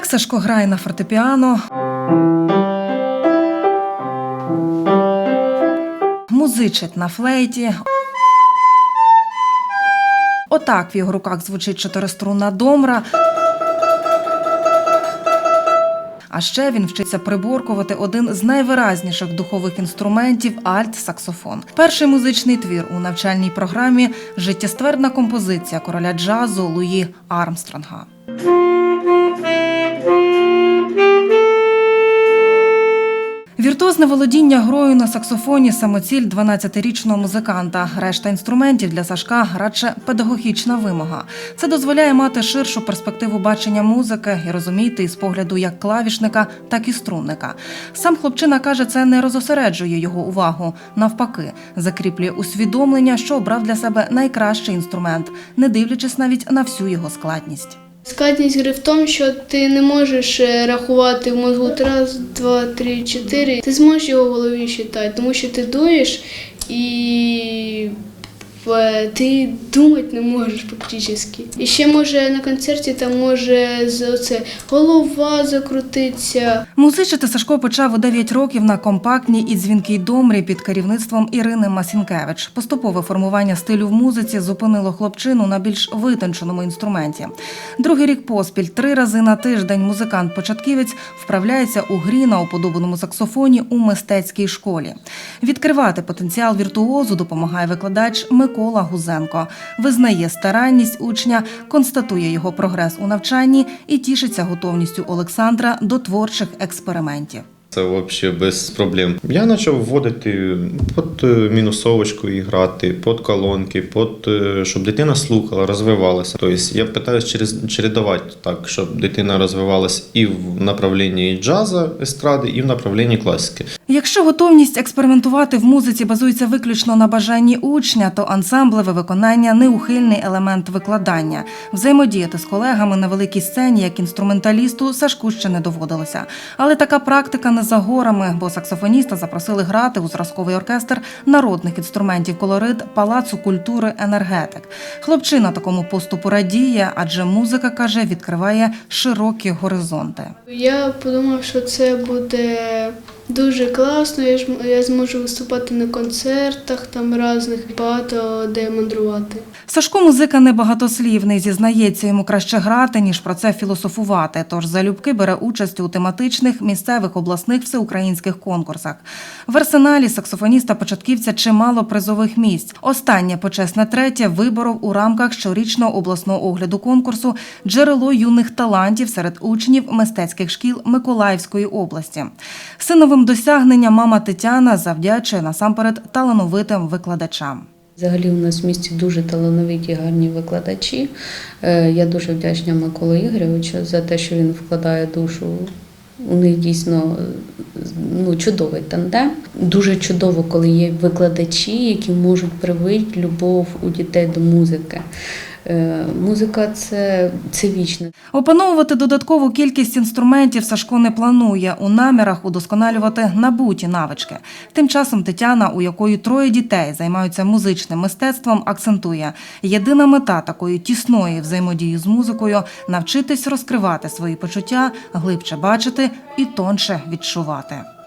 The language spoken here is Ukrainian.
Так Сашко грає на фортепіано. Музичить на флейті. Отак в його руках звучить чотириструнна домра. А ще він вчиться приборкувати один з найвиразніших духових інструментів альт-саксофон. Перший музичний твір у навчальній програмі життєствердна композиція короля джазу Луї Армстронга. Віртуозне володіння грою на саксофоні самоціль 12-річного музиканта. Решта інструментів для Сашка радше педагогічна вимога. Це дозволяє мати ширшу перспективу бачення музики і розуміти із погляду як клавішника, так і струнника. Сам хлопчина каже, це не розосереджує його увагу. Навпаки, закріплює усвідомлення, що обрав для себе найкращий інструмент, не дивлячись навіть на всю його складність. Складність гри в тому, що ти не можеш е, рахувати в мозгу раз, два, три, чотири. Ти зможеш його в голові читати, тому що ти дуєш і ти думати не можеш практично. І ще може на концерті там може з оце голова закрутитися. Музичити Сашко почав у 9 років на компактній і дзвінкій домрі під керівництвом Ірини Масінкевич. Поступове формування стилю в музиці зупинило хлопчину на більш витонченому інструменті. Другий рік поспіль, три рази на тиждень музикант-початківець вправляється у грі на уподобаному саксофоні у мистецькій школі. Відкривати потенціал віртуозу допомагає викладач Микола Гузенко. Визнає старанність учня, констатує його прогрес у навчанні і тішиться готовністю Олександра до творчих експериментів. Це взагалі без проблем. Я почав вводити під е, мінусовочку і грати, під колонки, під, е, щоб дитина слухала, розвивалася. Тобто я питаюся через чередувати так, щоб дитина розвивалася і в направлінні джаза, естради, і в направлінні класики. Якщо готовність експериментувати в музиці базується виключно на бажанні учня, то ансамблеве виконання неухильний елемент викладання. Взаємодіяти з колегами на великій сцені як інструменталісту Сашку ще не доводилося. Але така практика не за горами, бо саксофоніста запросили грати у зразковий оркестр народних інструментів колорит Палацу культури енергетик. Хлопчина такому поступу радіє, адже музика каже, відкриває широкі горизонти. Я подумав, що це буде дуже класно. Я ж я зможу виступати на концертах там різних, багато де мандрувати. Сашко музика небагатослівний. Зізнається, йому краще грати, ніж про це філософувати. Тож залюбки бере участь у тематичних місцевих обласних всеукраїнських конкурсах. В арсеналі саксофоніста початківця чимало призових місць. Останнє почесне третє виборов у рамках щорічного обласного огляду конкурсу джерело юних талантів серед учнів мистецьких шкіл Миколаївської області. Синовим досягненням мама Тетяна завдячує насамперед талановитим викладачам. Взагалі у нас в місті дуже талановиті, гарні викладачі. Е, Я дуже вдячна Миколі Ігоревичу за те, що він вкладає душу. У них дійсно е, ну, чудовий тандем. Дуже чудово, коли є викладачі, які можуть привити любов у дітей до музики. Е, Музика це, це вічне. Опановувати додаткову кількість інструментів Сашко не планує у намірах удосконалювати набуті навички. Тим часом Тетяна, у якої троє дітей займаються музичним мистецтвом, акцентує єдина мета такої тісної взаємодії з музикою навчитись розкривати свої почуття, глибше бачити і тонше відчувати.